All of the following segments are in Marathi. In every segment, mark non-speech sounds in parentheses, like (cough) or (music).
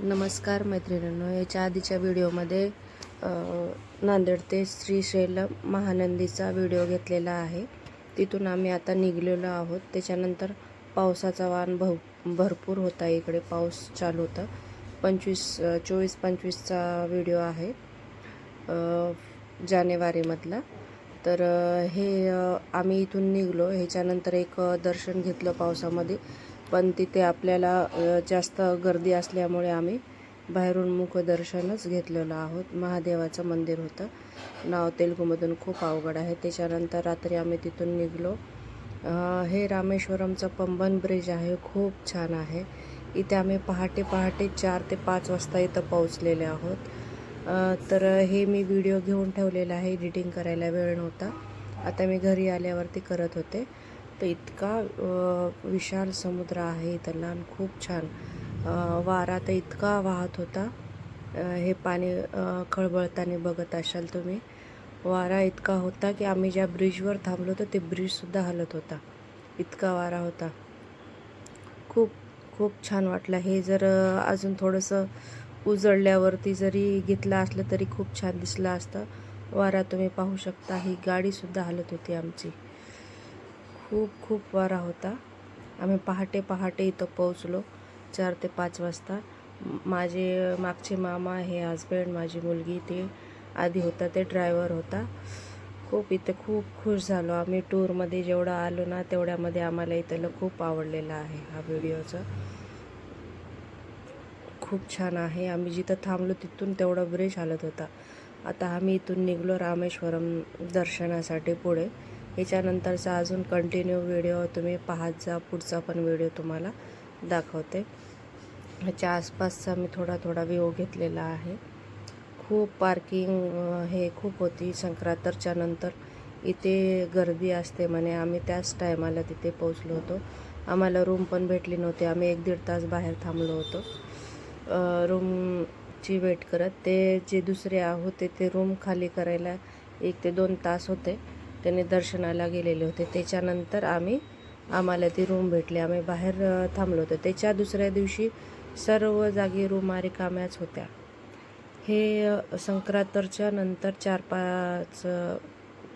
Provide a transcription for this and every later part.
नमस्कार मैत्रिणींनो याच्या आधीच्या व्हिडिओमध्ये नांदेड ते श्रीशैल महानंदीचा व्हिडिओ घेतलेला आहे. तिथून आम्ही आता निघलेलो आहोत. त्याच्यानंतर पावसाचा वाण भव भरपूर होता. इकडे पाऊस चालू होता. पंचवीस चोवीस पंचवीसचा व्हिडिओ आहे जानेवारीमधला. तर हे आम्ही इथून निघलो. ह्याच्यानंतर एक दर्शन घेतलं पावसामध्ये. पण तिथे आपल्याला जास्त गर्दी असल्यामुळे आम्ही बाहेरून मुखदर्शनच घेतलेलं आहोत. महादेवाचं मंदिर होतं. नाव तेलुगूमधून खूप अवघड आहे. त्याच्यानंतर रात्री आम्ही तिथून निघलो. हे रामेश्वरमचं पंबन ब्रिज आहे. खूप छान आहे. इथे आम्ही पहाटे पहाटे चार ते पाच वाजता इथं पोहोचलेले आहोत. तर हे मी व्हिडिओ घेऊन ठेवलेला आहे. एडिटिंग करायला वेळ नव्हता. आता मी घरी आल्यावरती करत होते. तर इतका विशाल समुद्र आहे इथं लहान खूप छान. वारा तर इतका वाहत होता. हे पाणी अ, खळबळताना बघत असाल तुम्ही. वारा इतका होता की आम्ही ज्या ब्रिजवर थांबलो होतो ते ब्रिजसुद्धा हलत होता. इतका वारा होता. खूप खूप छान वाटलं. हे जर अजून थोडंसं उजळल्यावरती जरी घेतलं असलं तरी खूप छान दिसलं असतं. वारा तुम्ही पाहू शकता. ही गाडीसुद्धा हलत होती आमची. खूप खूप वारा होता. आम्ही पहाटे पहाटे इथं पोहोचलो. चार ते पाच वाजता. माझे मागचे मामा हे हजबंड माझी मुलगी ते आधी होता ते ड्रायव्हर होता. खूप इथे खूप खुश झालो. आम्ही टूरमध्ये जेवढं आलो ना तेवढ्यामध्ये आम्हाला इथलं खूप आवडलेलं आहे हा व्हिडिओचं. खूप छान आहे. आम्ही जिथं थांबलो तिथून तेवढा ब्रिज हालत होता. आता आम्ही इथून निघलो रामेश्वरम दर्शनासाठी पुढे. ह्याच्यानंतरचा अजून कंटिन्यू व्हिडिओ तुम्ही पाहत जा. पुढचा पण व्हिडिओ तुम्हाला दाखवते. ह्याच्या आसपासचा मी थोडा थोडा व्ह्यू घेतलेला आहे. खूप पार्किंग हे खूप होती संक्रांतरच्या नंतर. इथे गर्दी असते म्हणे. आम्ही त्याच टायमाला तिथे पोचलो होतो. आम्हाला रूम पण भेटली नव्हती. आम्ही एक दीड तास बाहेर थांबलो होतो. रूमची वेट करत. ते जे दुसरे होते ते रूम खाली करायला एक ते दोन तास होते. त्यांनी दर्शनाला गेलेले होते. त्याच्यानंतर आम्ही आम्हाला ती रूम भेटली. आम्ही बाहेर थांबलो होतो. त्याच्या दुसऱ्या दिवशी सर्व जागी रूमा रिकाम्याच होत्या. हे संक्रांतरच्या नंतर चार पाच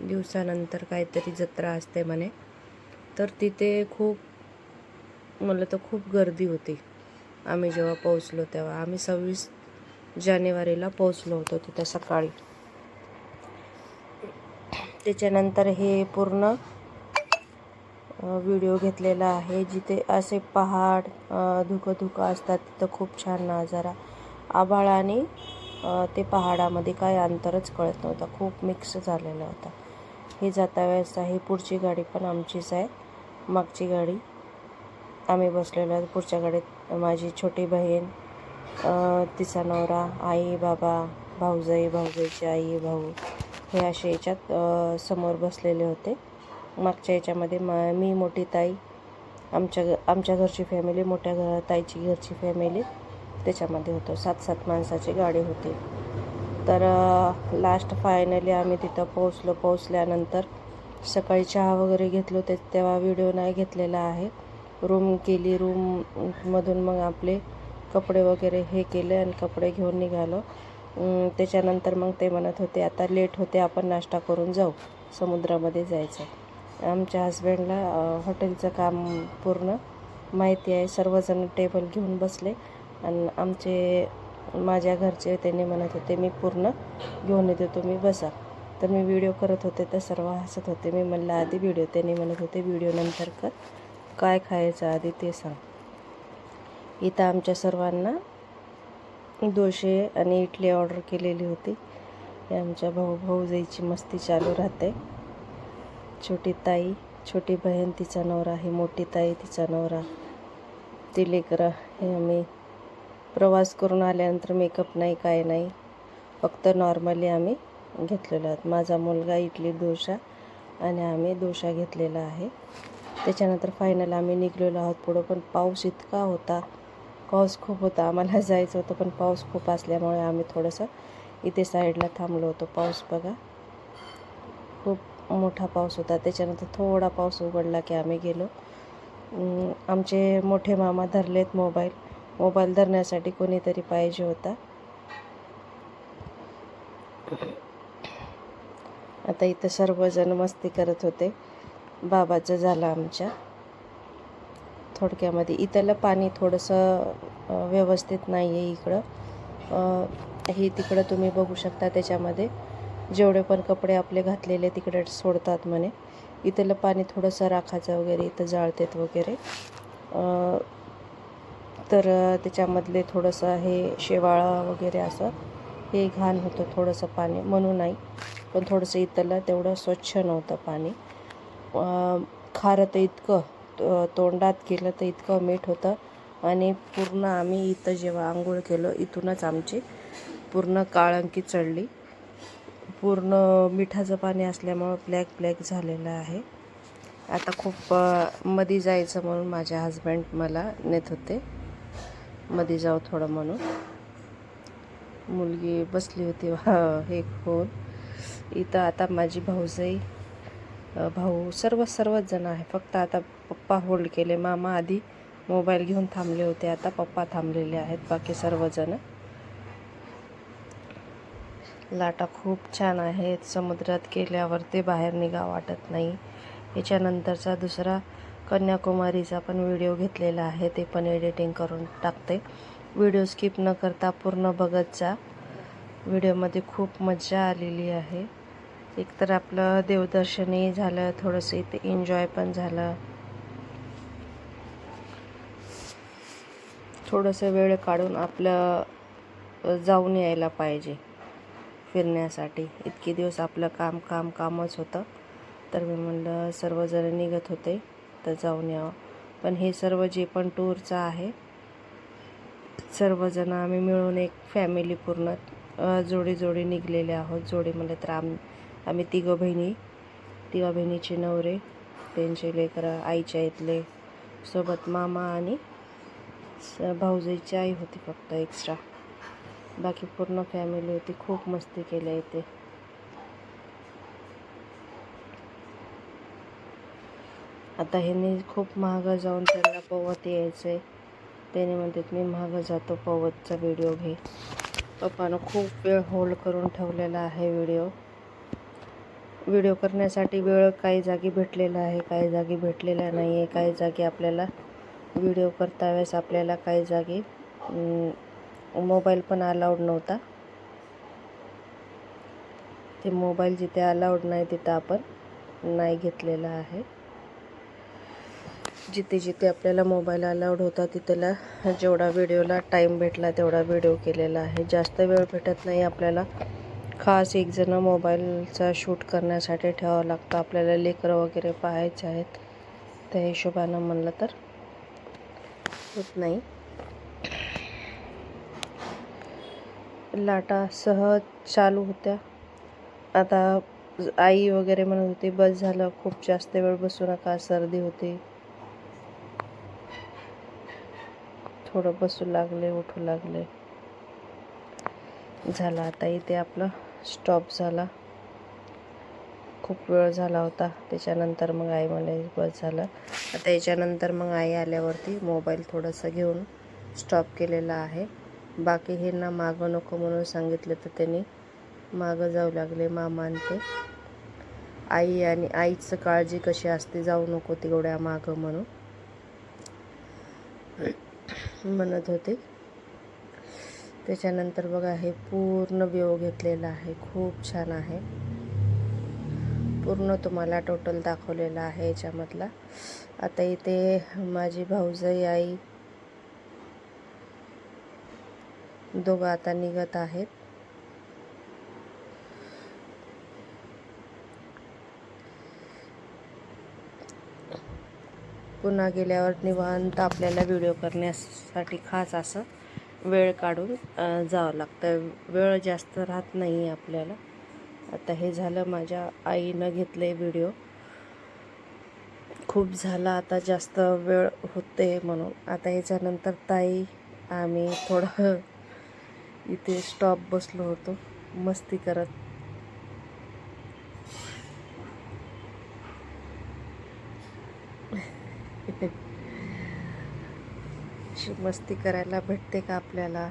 दिवसानंतर काहीतरी जत्रा असते म्हणे. तर तिथे खूप मला तर खूप गर्दी होती. आम्ही जेव्हा पोहोचलो तेव्हा. आम्ही सव्वीस जानेवारीला पोहोचलो होतो तिथं सकाळी. त्याच्यानंतर हे पूर्ण व्हिडिओ घेतलेला आहे. जिथे असे पहाड धुकं धुकं असतात. तिथं खूप छान नजारा. आभाळ आणि ते पहाडामध्ये काय अंतरच कळत नव्हतं. खूप मिक्स झालेला होता. हे जाता वेळेस आहे. पुढची गाडी पण आमचीच आहे. मागची गाडी. आम्ही बसलेलो आहे पुढच्या गाडीत माझी छोटी बहीण तिचा नवरा आई बाबा भाऊजाई भाऊजाईची आई भाऊ हे असे याच्यात समोर बसलेले होते. मागच्या याच्यामध्ये मा मी मोठी ताई आमच्या घ आमच्या घरची फॅमिली मोठ्या घ ताईची घरची फॅमिली त्याच्यामध्ये होतो. सात सात माणसाची गाडी होती. तर लास्ट फायनली आम्ही तिथं पोहोचलो. पोहोचल्यानंतर सकाळी चहा वगैरे घेतलो. ते तेव्हा व्हिडिओ नाही घेतलेला आहे. रूम केली. रूममधून मग आपले कपडे वगैरे हे केले आणि कपडे घेऊन निघालो. त्याच्यानंतर मग ते म्हणत होते आता लेट होते आपण नाश्ता करून जाऊ. समुद्रामध्ये जायचं. आमच्या हस्बंडला हॉटेलचं काम पूर्ण माहिती आहे. सर्वजण टेबल घेऊन बसले. आणि आमचे माझ्या घरचे त्यांनी म्हणत होते मी पूर्ण घेऊन येते तुम्ही बसा. तर मी व्हिडिओ करत होते तर सर्व हसत होते. मी म्हणलं आधी व्हिडिओ त्यांनी म्हणत होते व्हिडिओ नंतर कर. काय खायचं आधी ते सांग. इथं आमच्या सर्वांना डोसे आणि इडली ऑर्डर केलेली होती. आमच्या भाऊ भाऊजाईची मस्ती चालू राहते. छोटी ताई छोटी बहीण तिचा नवरा ही मोठी ताई तिचा नवरा. ती लेकरं हे आम्ही प्रवास करून आल्यानंतर मेकअप नाही काय नाही. फक्त नॉर्मली आम्ही घेतलेलो आहोत. माझा मुलगा इडली डोसा आणि आम्ही डोसा घेतलेला आहे. त्याच्यानंतर फायनल आम्ही निघलेलो आहोत पुढं पण पाऊस इतका होता. पाऊस खूप होता. आम्हाला (laughs) जायचं होतं पण पाऊस खूप असल्यामुळे आम्ही थोडंसं इथे साईडला थांबलो होतो. पाऊस बघा. खूप मोठा पाऊस होता. त्याच्यानंतर थोडा पाऊस उघडला की आम्ही गेलो. आमचे मोठे मामा धरलेत मोबाईल. मोबाईल धरण्यासाठी कोणीतरी पाहिजे होता. आता इथं सर्वजण मस्ती करत होते. बाबाचं झालं आमच्या. थोडक्यामध्ये. इथलं पाणी थोडंसं व्यवस्थित नाही आहे इकडं हे तिकडं तुम्ही बघू शकता त्याच्यामध्ये. जेवढे पण कपडे आपले घातलेले तिकडे सोडतात म्हणे. इथलं पाणी थोडंसं राखायचं वगैरे इथं जाळतात वगैरे. तर त्याच्यामधले थोडंसं हे शेवाळा वगैरे असं हे घाण होतं थोडंसं पाणी. म्हणून नाही पण थोडंसं इथलं तेवढं स्वच्छ नव्हतं पाणी. खारं तर इतकं तोंडात गेलं तर इतकं मीठ होतं. आणि पूर्ण आम्ही इथं जेव्हा आंघोळ केलं इथूनच आमची पूर्ण काळंकी चढली. पूर्ण मिठाचं पाणी असल्यामुळं ब्लॅक ब्लॅक झालेलं आहे. आता खूप मध्ये जायचं म्हणून माझे हजबंड मला नेत होते. मध्ये जाऊ थोडं म्हणून. मुलगी बसली होती (laughs) हे खोल. इथं आता माझी भाऊजाई भाऊ सर्व सर्वच जण आहे. फक्त आता पप्पा होल्ड केले. मामा आधी मोबाईल घेऊन थांबले होते. आता पप्पा थांबलेले आहेत. बाकी सर्वजण लाटा खूप छान आहेत. समुद्रात गेल्यावर ते बाहेर निघा वाटत नाही. याच्यानंतरचा दुसरा कन्याकुमारीचा पण व्हिडिओ घेतलेला आहे. ते पण एडिटिंग करून टाकते. व्हिडिओ स्किप न करता पूर्ण बघत जा. व्हिडिओमध्ये खूप मजा आलेली आहे. एकतर आपलं देवदर्शनही झालं थोडंसं इथे एन्जॉय पण झालं. थोडंसं वेळ काढून आपलं जाऊन यायला पाहिजे फिरण्यासाठी. इतके दिवस आपलं काम काम कामच होतं. तर मी म्हणलं सर्वजण निघत होते तर जाऊन यावं. पण हे सर्व जे पण टूरचं आहे सर्वजण आम्ही मिळून एक फॅमिली पूर्ण जोडी जोडी निघलेले आहोत. जोडी म्हणलं तर आम आम्ही तिघं बहिणी तिघा बहिणीचे नवरे त्यांचे लेकरं आईच्या इथले सोबत मामा आणि स- भाऊजाईची आई होती फक्त एक्स्ट्रा बाकी पूर्ण फॅमिली होती खूप मस्ती केल्या इथे आता ह्यांनी खूप महाग जाऊन त्यांना पवत यायचं. आहे त्याने म्हणतात मी महाग जातो पवतचा व्हिडिओ घे. पप्पानं खूप वेळ होल्ड करून ठेवलेला आहे व्हिडिओ व्हिडिओ करण्यासाठी वेळ काही जागी भेटलेला आहे काही जागी भेटलेला नाही आहे काही जागी आपल्याला व्हिडिओ करता वेळेस आपल्याला काही जागी मोबाईल पण अलाउड नव्हता. ते मोबाईल जिथे अलाउड नाही तिथं आपण नाही घेतलेला आहे. जिथे जिथे आपल्याला मोबाईल अलाउड होता तिथला जेवढा व्हिडिओला टाईम भेटला तेवढा व्हिडिओ केलेला आहे. जास्त वेळ भेटत नाही आपल्याला. खास एकजणं मोबाईलचा शूट करण्यासाठी ठेवावं लागतं. आपल्याला लेकरं वगैरे पाहायचे आहेत. त्या हिशोबानं म्हणलं तर. होत नाही. लाटा सहज चालू होत्या. आता आई वगैरे म्हणत होती बस झालं. खूप जास्त वेळ बसू नका. सर्दी होती. थोडं बसू लागले उठू लागले. झालं आता इथे आपलं. स्टॉप झाला. खूप वेळ झाला होता. त्याच्यानंतर मग आई म्हणे बस झालं. आता याच्यानंतर मग आई आल्यावरती मोबाईल थोडंसं घेऊन स्टॉप केलेला आहे. बाकी ह्यांना ना मागं नको म्हणून सांगितलं तर त्यांनी मागं जाऊ लागले मामान ते. आई आणि आईचं काळजी कशी असते जाऊ नको तेवढ्या मागं म्हणून. म्हणत होते. त्याच्यानंतर बघा हे पूर्ण व्यू घेतलेला आहे. खूप छान आहे. पूर्ण तुम्हाला टोटल दाखवलेला आहे याच्यामधला. आता इथे माझी भाऊजाई आई दोघं आता निघत आहेत. पुन्हा गेल्यावर निवांत आपल्याला व्हिडिओ करण्यासाठी खास असं वेळ काढून जावं लागतं वेळ जास्त राहत नाही आहे आपल्याला. आता हे झालं माझ्या आईनं घेतले व्हिडिओ. खूप झाला आता जास्त वेळ होते म्हणून. आता ह्याच्यानंतर ताई आम्ही थोडं इथे स्टॉप बसलो होतो. मस्ती करत. (laughs) अशी मस्ती करायला भेटते का आपल्याला?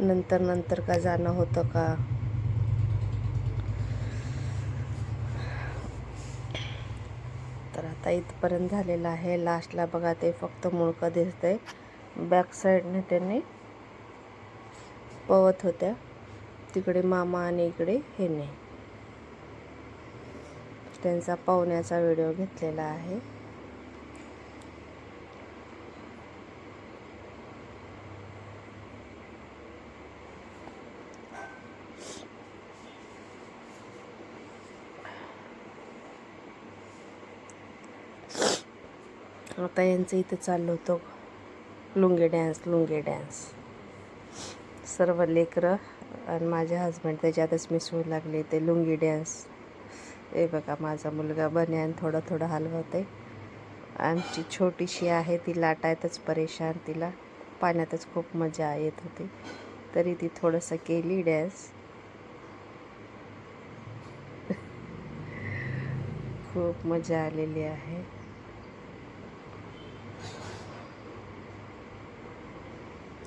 नंतर नंतर का जाणं होतं का? तर आता इथपर्यंत झालेलं आहे. लास्टला बघा ते फक्त मुळकं दिसतंय. बॅक साईडने त्यांनी पवत होत्या. तिकडे मामा आणि इकडे हे नाही त्यांचा पाहुण्याचा व्हिडिओ घेतलेला आहे. आता यांचं इथं चाललं होतं. लुंगे डॅन्स लुंगे डॅन्स सर्व लेकरं आणि माझे हजबंड त्याच्यातच मिसळू लागले. ते लुंगी डॅन्स हे बघा माझा मुलगा बन्यान थोडं थोडं हलवते आमची छोटीशी आहे ती लाटायतच परेशान तिला. पाण्यातच खूप मजा येत होती. तरी ती थोडंसं केली डॅन्स खूप मजा आलेली आहे.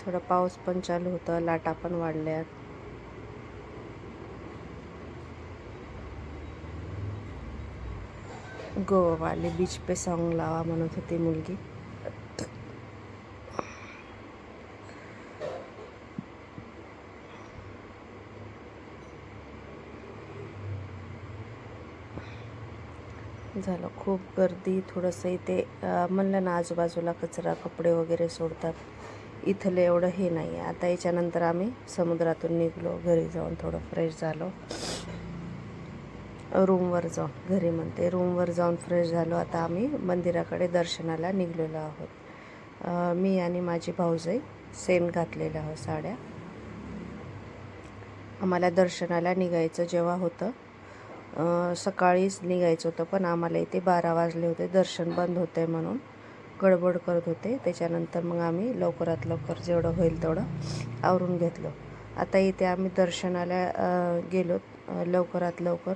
थोडा पाऊस पण चालू होता लाटा पण वाढल्या. गोवावाले बीच पे सॉन्ग लावा म्हणत होती मुलगी. झालं खूप गर्दी थोडंसं इथे म्हणलं ना आजूबाजूला कचरा कपडे वगैरे सोडतात. इथलं एवढं हे नाही आहे आता याच्यानंतर आम्ही समुद्रातून निघलो घरी जाऊन थोडं फ्रेश झालो. रूमवर जाऊन घरी म्हणते रूमवर जाऊन फ्रेश झालो. आता आम्ही मंदिराकडे दर्शनाला निघलेलो आहोत. मी आणि माझी भाऊजाई सेम घातलेल्या आहोत साड्या. आम्हाला दर्शनाला निघायचं जेव्हा होतं सकाळीच निघायचं होतं पण आम्हाला इथे बारा वाजले होते दर्शन बंद होते म्हणून. गडबड करत होते. त्याच्यानंतर मग आम्ही लवकरात लवकर जेवढं होईल तेवढं आवरून घेतलं. आता इथे आम्ही दर्शनाला गेलो लवकरात लवकर.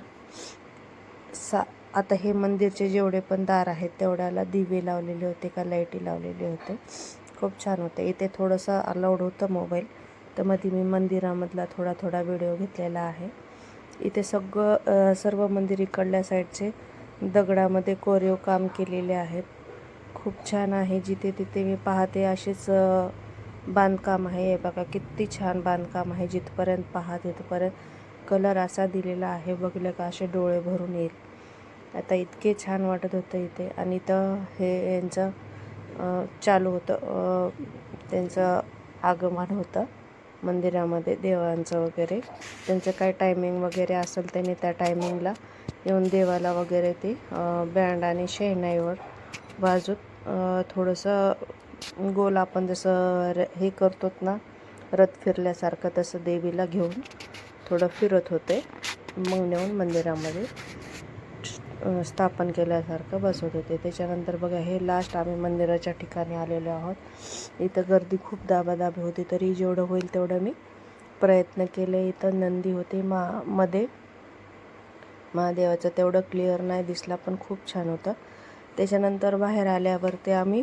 सा आता हे मंदिरचे जेवढे पण दार आहेत तेवढ्याला दिवे लावलेले होते का लाईटी लावलेले होते. खूप छान होते. इथे थोडंसं अलाउड होतं मोबाईल तर मध्ये मी मंदिरामधला थोडा थोडा व्हिडिओ घेतलेला आहे. इथे सगळं सर्व मंदिर इकडल्या साईडचे दगडामध्ये कोरीव काम केलेले आहेत. खूप छान आहे. जिथे तिथे मी पाहते असेच बांधकाम आहे. हे बघा किती छान बांधकाम आहे. जिथपर्यंत पहा तिथपर्यंत कलर असा दिलेला आहे. बघलं का असे डोळे भरून येईल. आता इतके छान वाटत होतं इथे. आणि तर हे यांचं चालू होतं. त्यांचं आगमन होतं मंदिरामध्ये देवांचं वगैरे. त्यांचं काय टायमिंग वगैरे असेल त्यांनी त्या टायमिंगला येऊन देवाला वगैरे ते बँड आणि शेणाईवर बाजूत थोडंसं गोल आपण जसं र हे करतोत ना रथ फिरल्यासारखं तसं देवीला घेऊन थोडं फिरत होते. मग नेऊन मंदिरामध्ये स्थापन केल्यासारखं बसवत होते. त्याच्यानंतर बघा हे लास्ट आम्ही मंदिराच्या ठिकाणी आलेलो आहोत. इथं गर्दी खूप दाबादाबी होती. तरी जेवढं होईल तेवढं मी प्रयत्न केले. इथं नंदी होते मा मध्ये. महादेवाचं तेवढं क्लिअर नाही दिसला पण खूप छान होतं. त्याच्यानंतर बाहेर आल्यावर ते आम्ही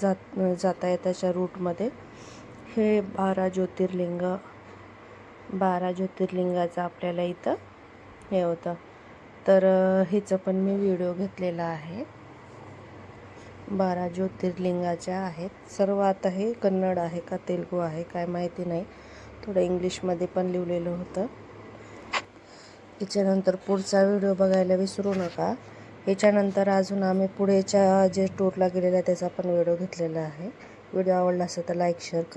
जात जाता येताच्या रूटमध्ये. हे बारा ज्योतिर्लिंग बारा ज्योतिर्लिंगाचं आपल्याला इथं हे होतं. तर ह्याचं पण मी व्हिडिओ घेतलेला आहे. बारा ज्योतिर्लिंगाच्या आहेत. सर्व आता हे कन्नड आहे का तेलगू आहे काय माहिती नाही. थोडं इंग्लिशमध्ये पण लिहिलेलं होतं. त्याच्यानंतर पुढचा व्हिडिओ बघायला विसरू नका. याच्यानंतर अजून आम्ही पुढेच्या जे टूरला गेलेला त्याचा पण व्हिडिओ घेतलेला आहे. व्हिडिओ आवडला असेल तर लाईक शेअर करा.